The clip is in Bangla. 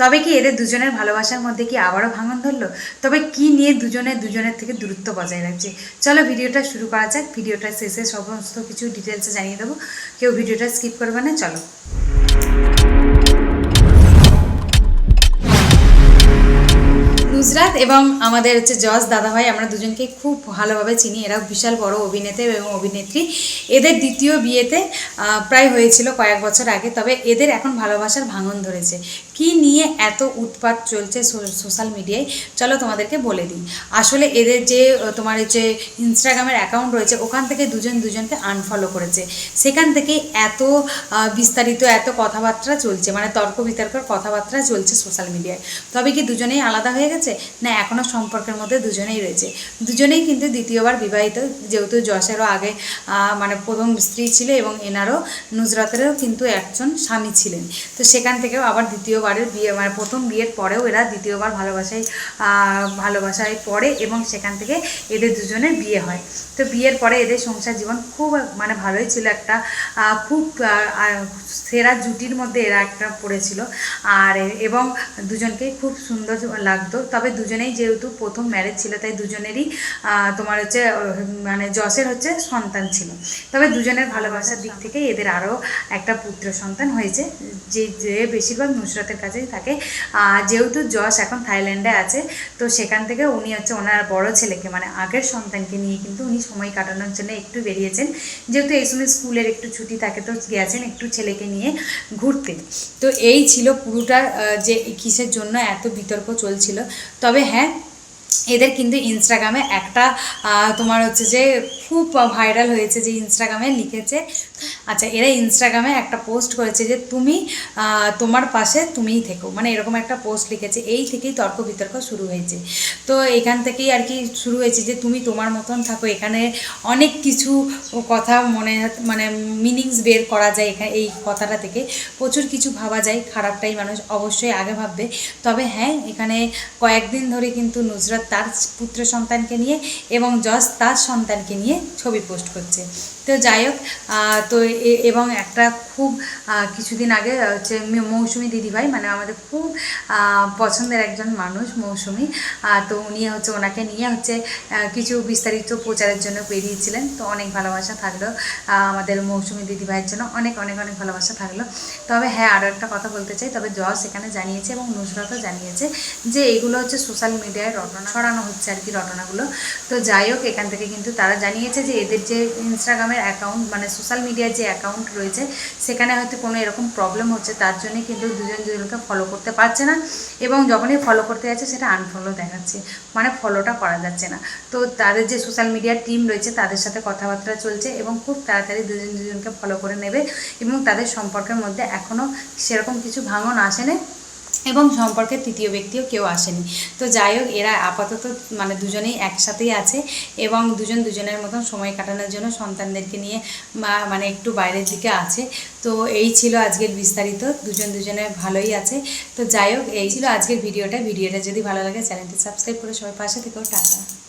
তবে কি এদের দুজনের ভালোবাসার মধ্যে কি আবারও ভাঙন ধরলো? তবে কি নিয়ে দুজনে দুজনের থেকে দূরত্ব বজায় রাখছে? চলো ভিডিওটা শুরু করা যাক। ভিডিওটা শেষে সমস্ত কিছু ডিটেলসে জানিয়ে দেবো। কেউ ভিডিওটা স্কিপ করবে না, চলো। নুসরাত এবং আমাদের হচ্ছে জজ দাদাভাই, আমরা দুজনকে খুব ভালোভাবে চিনি। এরা বিশাল বড় অভিনেতা এবং অভিনেত্রী। এদের দ্বিতীয় বিয়েতে প্রায় হয়েছিল কয়েক বছর আগে, তবে এদের এখন ভালোবাসার ভাঙন ধরেছে। কি নিয়ে এত উৎপাত চলছে সোশ্যাল মিডিয়ায় চলো তোমাদেরকে বলে দিই। আসলে এদের যে তোমার যে ইনস্টাগ্রামের অ্যাকাউন্ট রয়েছে, ওখান থেকে দুজন দুজনকে আনফলো করেছে। সেখান থেকে এত বিস্তারিত এত কথাবার্তা চলছে মানে তর্ক বিতর্কের কথাবার্তা চলছে সোশ্যাল মিডিয়ায় তবে কি দুজনেই আলাদা হয়ে গেছে? না এখনও সম্পর্কের মধ্যে দুজনেই রয়েছে। দুজনেই কিন্তু দ্বিতীয়বার বিবাহিত, যেহেতু যশেরও আগে মানে প্রথম স্ত্রী ছিল এবং এনারও নুজরাতেরও কিন্তু একজন স্বামী ছিলেন। তো সেখান থেকেও আবার দ্বিতীয়বারের বিয়ে মানে প্রথম বিয়ের পরেও এরা দ্বিতীয়বার ভালোবাসায় ভালোবাসায় পড়ে এবং সেখান থেকে এদের দুজনের বিয়ে হয়। তো বিয়ের পরে এদের সংসার জীবন খুব মানে ভালোই ছিল একটা খুব সেরা জুটির মধ্যে এরা একটা পড়েছিল। আর এবং দুজনকে খুব সুন্দর লাগতো। তবে দুজনেই যেহেতু প্রথম ম্যারেজ ছিল, তাই দুজনেরই তোমার হচ্ছে মানে যশের হচ্ছে সন্তান ছিল। তবে দুজনের ভালোবাসার দিক থেকে এদের আরও একটা পুত্র সন্তান হয়েছে। যে যে বেশিরভাগ নুসরাতের কাছেই থাকে। যেহেতু যশ এখন থাইল্যান্ডে আছে, তো সেখান থেকে উনি হচ্ছে ওনার বড় ছেলেকে মানে আগের সন্তানকে নিয়ে কিন্তু উনি সময় কাটানোর জন্য একটু বেরিয়েছেন। যেহেতু এই সময় স্কুলের একটু ছুটি থাকে, তো গেছেন একটু ছেলেকে নিয়ে ঘুরতে। তো এই ছিল পুরোটা যে কিসের জন্য এত বিতর্ক চলছিল। তবে হ্যাঁ এদের কিন্তু ইনস্টাগ্রামে একটা তোমার হচ্ছে যে খুব ভাইরাল হয়েছে যে ইনস্টাগ্রামে লিখেছে। আচ্ছা এরা ইনস্টাগ্রামে একটা পোস্ট করেছে যে তুমি তোমার পাশে তুমিই থেকো। মানে এরকম একটা পোস্ট লিখেছে। এই থেকেই তর্ক বিতর্ক শুরু হয়েছে। তো এখান থেকেই আর কি শুরু হয়েছে যে তুমি তোমার মতন থাকো। এখানে অনেক কিছু কথা মনে মানে মিনিংস বের করা যায় এখানে এই কথাটা থেকে। প্রচুর কিছু ভাবা যায়। খারাপটাই মানুষ অবশ্যই আগে ভাববে। তবে হ্যাঁ এখানে কয়েকদিন ধরে কিন্তু নুসরাত তার পুত্র সন্তানকে নিয়ে এবং যশ তার সন্তানকে নিয়ে ছবি পোস্ট করছে। তো যাই হোক তো এবং একটা খুব কিছুদিন আগে হচ্ছে মৌসুমি দিদিভাই মানে আমাদের খুব পছন্দের একজন মানুষ মৌসুমি তো উনি হচ্ছে ওনাকে নিয়ে হচ্ছে কিছু বিস্তারিত প্রচারের জন্য বেরিয়েছিলেন। তো অনেক ভালোবাসা থাকল আমাদের মৌসুমি দিদিভাইয়ের জন্য অনেক অনেক অনেক ভালোবাসা থাকল। তবে হ্যাঁ আরও একটা কথা বলতে চাই, তবে জস এখানে জানিয়েছে এবং নুসরাতও জানিয়েছে যে এগুলো হচ্ছে সোশ্যাল মিডিয়ায় রটনা ছড়ানো হচ্ছে আর কি রটনাগুলো। তো যাই হোক, এখান থেকে কিন্তু তারা জানিয়েছে যে এদের যে ইনস্টাগ্রামের অ্যাকাউন্ট মানে সোশ্যাল মিডিয়ার যে অ্যাকাউন্ট রয়েছে, সেখানে হয়তো কোনো এরকম প্রবলেম হচ্ছে, তার জন্য কিন্তু দুজন দুজনকে ফলো করতে পারছে না এবং যখনই ফলো করতে যাচ্ছে, সেটা আনফলো দেখাচ্ছে। মানে ফলোটা করা যাচ্ছে না। তো তাদের যে সোশ্যাল মিডিয়ার টিম রয়েছে, তাদের সাথে কথাবার্তা চলছে এবং খুব তাড়াতাড়ি দুজন দুজনকে ফলো করে নেবে এবং তাদের সম্পর্কের মধ্যে এখনও সেরকম কিছু ভাঙন আসেনি। এবং সম্পর্কে তৃতীয় ব্যক্তিও কেউ আসেনি। তো যাই হোক, এরা আপাতত মানে দুজনেই একসাথেই আছে এবং দুজন দুজনের মতন সময় কাটানোর জন্য সন্তানদেরকে নিয়ে মানে একটু বাইরের দিকে আছে। তো এই ছিল আজকের বিস্তারিত। দুজন দুজনে ভালোই আছে। তো যাই হোক, এই ছিল আজকের ভিডিওটা। ভিডিওটা যদি ভালো লাগে, চ্যানেলটি সাবস্ক্রাইব করে সবাই পাশে থেকেও, টাটা।